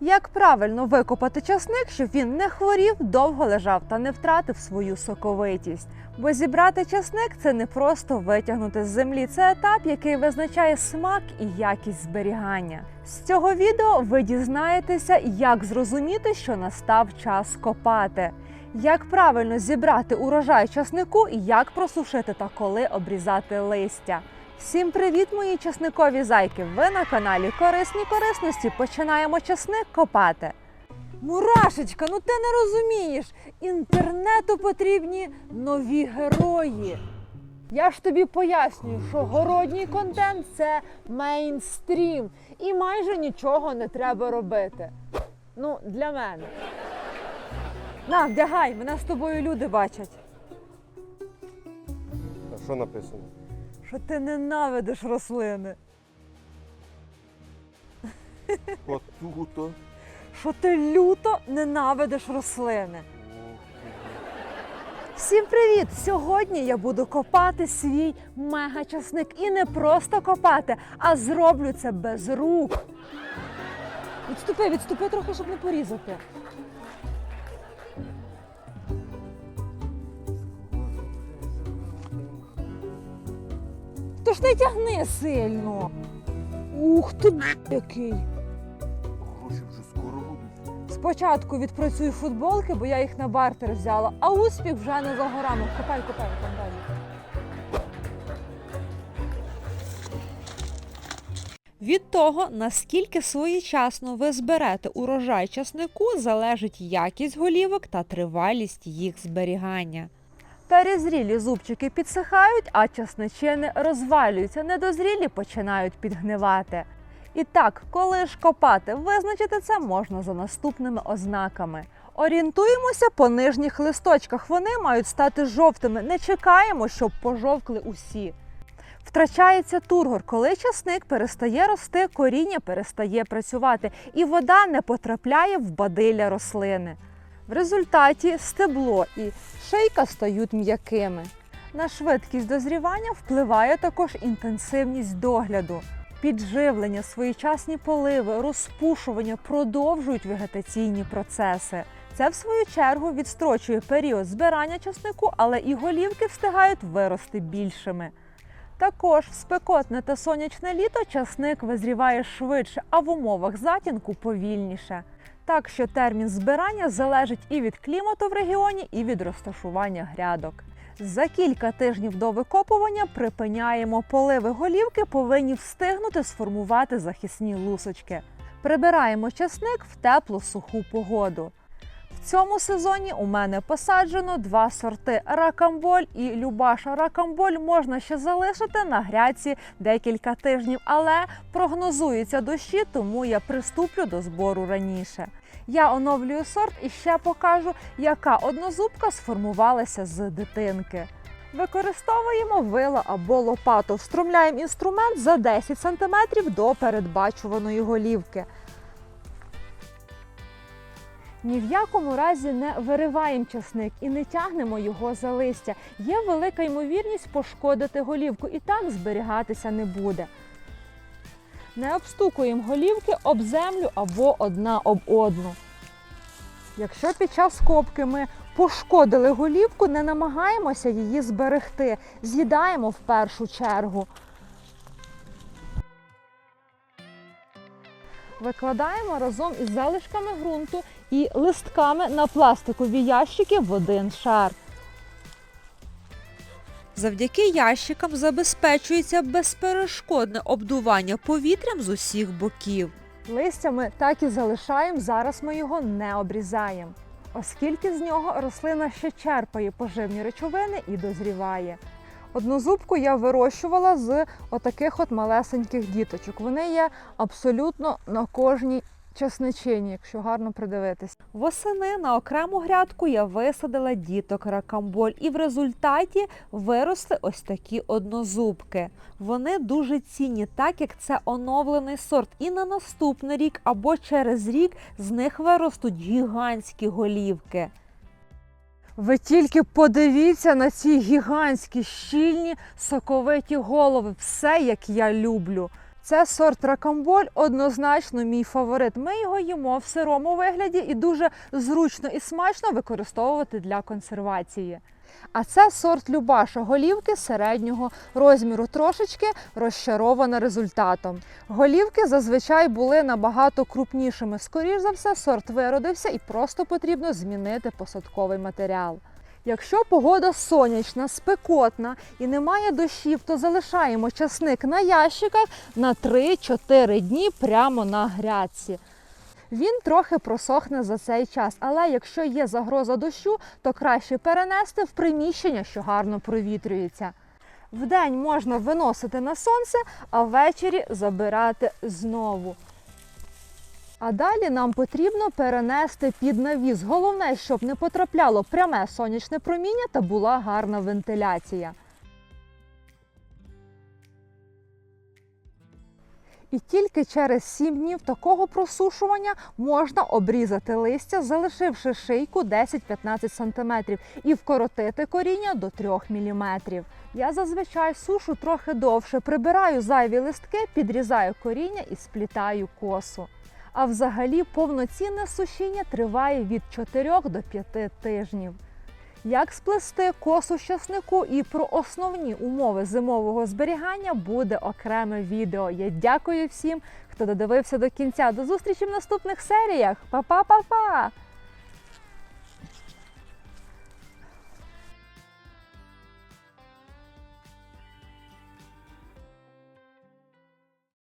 Як правильно викопати часник, щоб він не хворів, довго лежав та не втратив свою соковитість. Бо зібрати часник це не просто витягнути з землі, це етап, який визначає смак і якість зберігання. З цього відео ви дізнаєтеся, як зрозуміти, що настав час копати, як правильно зібрати урожай часнику, як просушити та коли обрізати листя. Всім привіт, мої часникові зайки! Ви на каналі Корисні корисності. Починаємо часник копати. Мурашечка, ну ти не розумієш. Інтернету потрібні нові герої. Я ж тобі пояснюю, що городній контент це мейнстрім, і майже нічого не треба робити. Ну, для мене. На, вдягай, мене з тобою люди бачать. А що написано? Що ти ненавидиш рослини, Отуто. що ти люто ненавидиш рослини. Всім привіт! Сьогодні я буду копати свій мега-часник. І не просто копати, а зроблю це без рук. Відступи, відступи трохи, щоб не порізати. Ж не тягни сильно. Ух ти, б**, який. Гроші вже скоро будуть. Спочатку відпрацюю футболки, бо я їх на бартер взяла, а успіх вже не за горами. Копай, копай, там далі. Від того, наскільки своєчасно ви зберете урожай часнику, залежить якість голівок та тривалість їх зберігання. Перезрілі зубчики підсихають, а часничини розвалюються, недозрілі починають підгнивати. І так, коли ж копати, визначити це можна за наступними ознаками. Орієнтуємося по нижніх листочках. Вони мають стати жовтими. Не чекаємо, щоб пожовкли усі. Втрачається тургор, коли часник перестає рости, коріння перестає працювати, і вода не потрапляє в бадилля рослини. В результаті стебло і шийка стають м'якими. На швидкість дозрівання впливає також інтенсивність догляду. Підживлення, своєчасні поливи, розпушування продовжують вегетаційні процеси. Це, в свою чергу, відстрочує період збирання часнику, але і голівки встигають вирости більшими. Також в спекотне та сонячне літо часник визріває швидше, а в умовах затінку повільніше. Так що термін збирання залежить і від клімату в регіоні, і від розташування грядок. За кілька тижнів до викопування припиняємо поливи голівки, повинні встигнути сформувати захисні лусочки. Прибираємо часник в теплу суху погоду. В цьому сезоні у мене посаджено два сорти ракамболь і Любаша. Ракамболь можна ще залишити на грядці декілька тижнів, але прогнозуються дощі, тому я приступлю до збору раніше. Я оновлюю сорт і ще покажу, яка однозубка сформувалася з дитинки. Використовуємо вила або лопату. Встромляємо інструмент за 10 см до передбачуваної голівки. Ні в якому разі не вириваємо часник і не тягнемо його за листя. Є велика ймовірність пошкодити голівку і так зберігатися не буде. Не обстукуємо голівки об землю або одна об одну. Якщо під час копки ми пошкодили голівку, не намагаємося її зберегти, з'їдаємо в першу чергу. Викладаємо разом із залишками ґрунту і листками на пластикові ящики в один шар. Завдяки ящикам забезпечується безперешкодне обдування повітрям з усіх боків. Листя ми так і залишаємо, зараз ми його не обрізаємо, оскільки з нього рослина ще черпає поживні речовини і дозріває. Однозубку я вирощувала з отаких от малесеньких діточок. Вони є абсолютно на кожній часничині, якщо гарно придивитись. Восени на окрему грядку я висадила діток ракамболь, і в результаті виросли ось такі однозубки. Вони дуже цінні, так як це оновлений сорт. І на наступний рік або через рік з них виростуть гігантські голівки. Ви тільки подивіться на ці гігантські щільні соковиті голови. Все як я люблю. Це сорт ракамболь, однозначно мій фаворит. Ми його їмо в сирому вигляді і дуже зручно і смачно використовувати для консервації. А це сорт Любаша, голівки середнього розміру, трошечки розчарована результатом. Голівки зазвичай були набагато крупнішими. Скоріш за все, сорт виродився і просто потрібно змінити посадковий матеріал. Якщо погода сонячна, спекотна і немає дощів, то залишаємо часник на ящиках на 3-4 дні прямо на грядці. Він трохи просохне за цей час, але якщо є загроза дощу, то краще перенести в приміщення, що гарно провітрюється. Вдень можна виносити на сонце, а ввечері забирати знову. А далі нам потрібно перенести під навіс. Головне, щоб не потрапляло пряме сонячне проміння та була гарна вентиляція. І тільки через 7 днів такого просушування можна обрізати листя, залишивши шийку 10-15 см і вкоротити коріння до 3 мм. Я зазвичай сушу трохи довше, прибираю зайві листки, підрізаю коріння і сплітаю косу. А взагалі повноцінне сушіння триває від 4 до 5 тижнів. Як сплести косу щаснику і про основні умови зимового зберігання буде окреме відео. Я дякую всім, хто додивився до кінця. До зустрічі в наступних серіях. Па-па-па-па!